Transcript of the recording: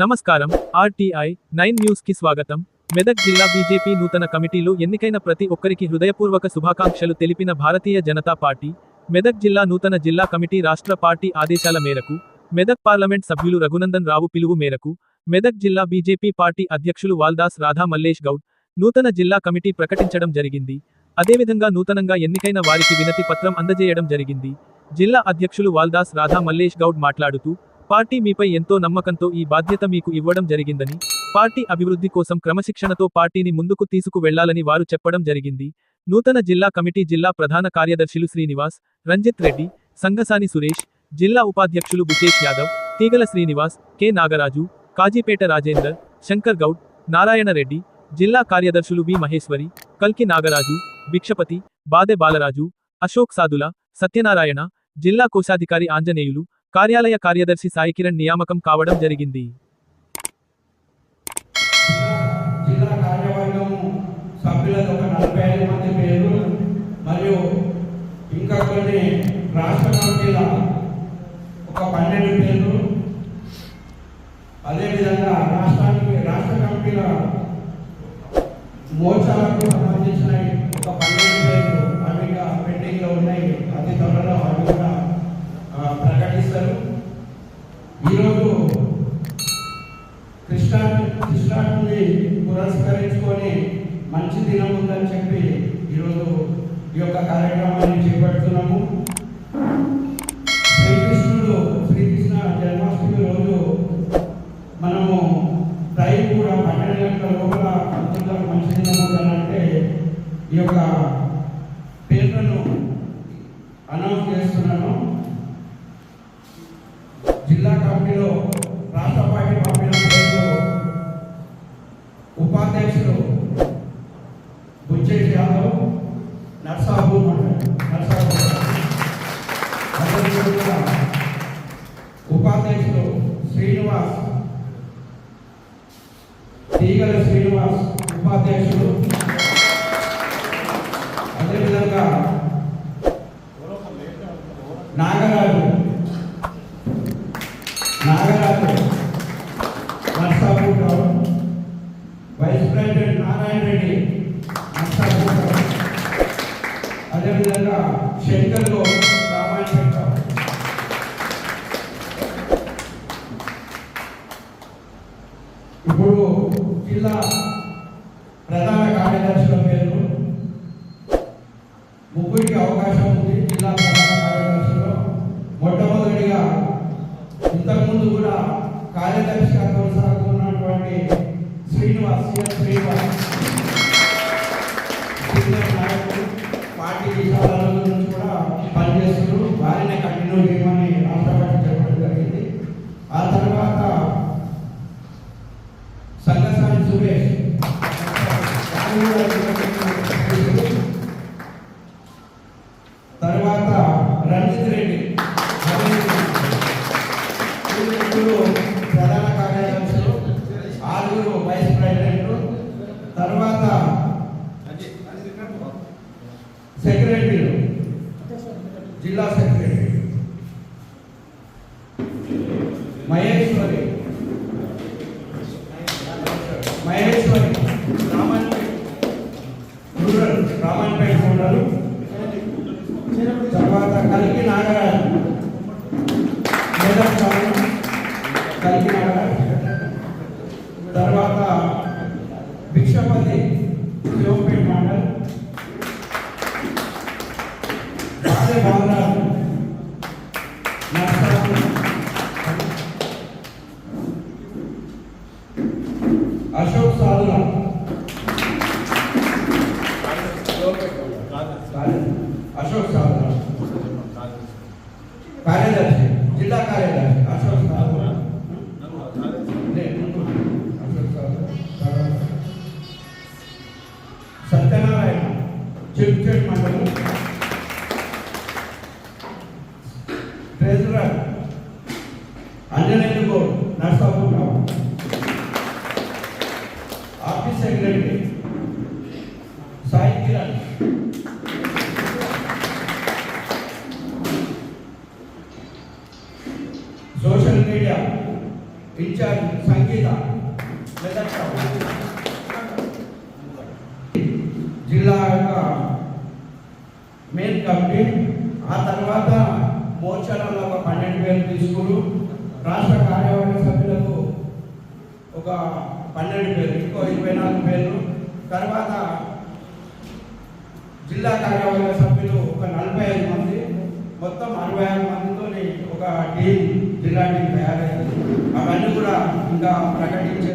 నమస్కారం RTI nine న్యూస్కి స్వాగతం. మెదక్ జిల్లా బీజేపీ నూతన కమిటీలో ఎన్నికైన ప్రతి ఒక్కరికి హృదయపూర్వక శుభాకాంక్షలు తెలిపిన భారతీయ జనతా పార్టీ మెదక్ జిల్లా నూతన జిల్లా కమిటీ రాష్ట్ర పార్టీ ఆదేశాల మేరకు మెదక్ పార్లమెంట్ సభ్యులు రఘునందన్ రావు పిలువు మేరకు మెదక్ జిల్లా బీజేపీ పార్టీ అధ్యక్షులు వాల్దాస్ రాధా మల్లేష్ గౌడ్ నూతన జిల్లా కమిటీ ప్రకటించడం జరిగింది. అదేవిధంగా నూతనంగా ఎన్నికైన వారికి వినతి పత్రం అందజేయడం జరిగింది. జిల్లా అధ్యక్షులు వాల్దాస్ రాధా మల్లేష్ గౌడ్ మాట్లాడుతూ పార్టీ మీపై ఎంతో నమ్మకంతో ఈ బాధ్యత మీకు ఇవ్వడం జరిగిందని పార్టీ అభివృద్ధి కోసం క్రమశిక్షణతో పార్టీని ముందుకు తీసుకు వెళ్ళాలని వారు చెప్పడం జరిగింది. నూతన జిల్లా కమిటీ జిల్లా ప్రధాన కార్యదర్శులు శ్రీనివాస్ రంజిత్ రెడ్డి సంగసాని సురేష్ జిల్లా ఉపాధ్యక్షులు బుచేష్ యాదవ్ తీగల శ్రీనివాస్ కె నాగరాజు కాజీపేట రాజేందర్ శంకర్ గౌడ్ నారాయణ రెడ్డి జిల్లా కార్యదర్శులు వి మహేశ్వరి కల్కి నాగరాజు భిక్షపతి బాదె బాలరాజు అశోక్ సాదుల సత్యనారాయణ జిల్లా కోశాధికారి ఆంజనేయులు కార్యాలయ కార్యదర్శి సాయికిరణ్ నియామకం కావడం జరిగింది. జిల్లా కార్యవర్గం ఒక నలభై ఐదు మంది పేర్లు మరియు ఇంకా కొన్ని రాష్ట్ర కమిటీల ఒక పన్నెండు పేర్లు. అదేవిధంగా రాష్ట్రానికి రాష్ట్ర కమిటీల మోర్చాలకు ఈరోజు కృష్ణా కృష్ణాష్టమి పురస్కరించుకొని మంచి దినం ఉందని చెప్పి ఈరోజు ఈ యొక్క కార్యక్రమాన్ని చేపడుతున్నాము. శ్రీకృష్ణుడు శ్రీకృష్ణ జన్మాష్టమి రోజు మనము రైలు కూడా పట్టణ లోపల మంచి దినం ఉందనంటే ఈ యొక్క పేర్లను అనౌన్స్ చేస్తున్నాను జిల్లా కమిటీలో రాష్ట్ర పార్టీ పంపిన పేర్లు ఉపాధ్యక్షులు బుచ్చేష్ యాదవ్ నర్సాపూర్ మండలం నర్సాపూర్ అదేవిధంగా ఉపాధ్యక్షులు శ్రీనివాస్ తీగల శ్రీనివాస్ ఉపాధ్యక్షులు అదేవిధంగా Nagaraju Nagaraju Narsapur town vice president Narayana Reddy అదేవిధంగా శంకర్లో రామాయణ ఇప్పుడు జిల్లా ప్రధాన కార్యదర్శుల పేరు. ముగ్గురికి అవకాశం ఉంది జిల్లా ప్రధాన కార్యదర్శులు మొట్టమొదటిగా ఇంతకుముందు కూడా కార్యదర్శిగా కొనసాగుతున్నటువంటి శ్రీనివాస్. సిఎస్ శ్రీనివాస్ సీనియర్ నాయకుడు పార్టీ విషయాల నుంచి కూడా పనిచేస్తున్నారు. వారిని కంటిన్యూ చేయమని సెక్రటరీలు జిల్లా సెక్రటరీ మహేశ్వరి మహేశ్వరి రామన్పేట రూరల్ రామన్పేట మండలం తర్వాత కలికి నాగరాజు మెదక్ టౌన్ కలికి నాగరాజు తర్వాత భిక్షపతి శివపేట మండల్ బాలే Balaraju Treasurer Anjaneyulu Goud Narsapur town office secretary Sai Kiran social media in charge Sangeetha Medak town. జిల్లా యొక్క మెయిన్ కమిటీ ఆ తర్వాత రాష్ట్ర కార్యవర్గ సభ్యులకు ఒక పన్నెండు వేలు ఇంకో ఇరవై నాలుగు వేలు తర్వాత జిల్లా కార్యవర్గ సభ్యులు ఒక నలభై ఐదు మంది మొత్తం అరవై ఆరు మందితో ఒక టీం జిల్లా టీం తయారైంది. అవన్నీ కూడా ఇంకా ప్రకటించే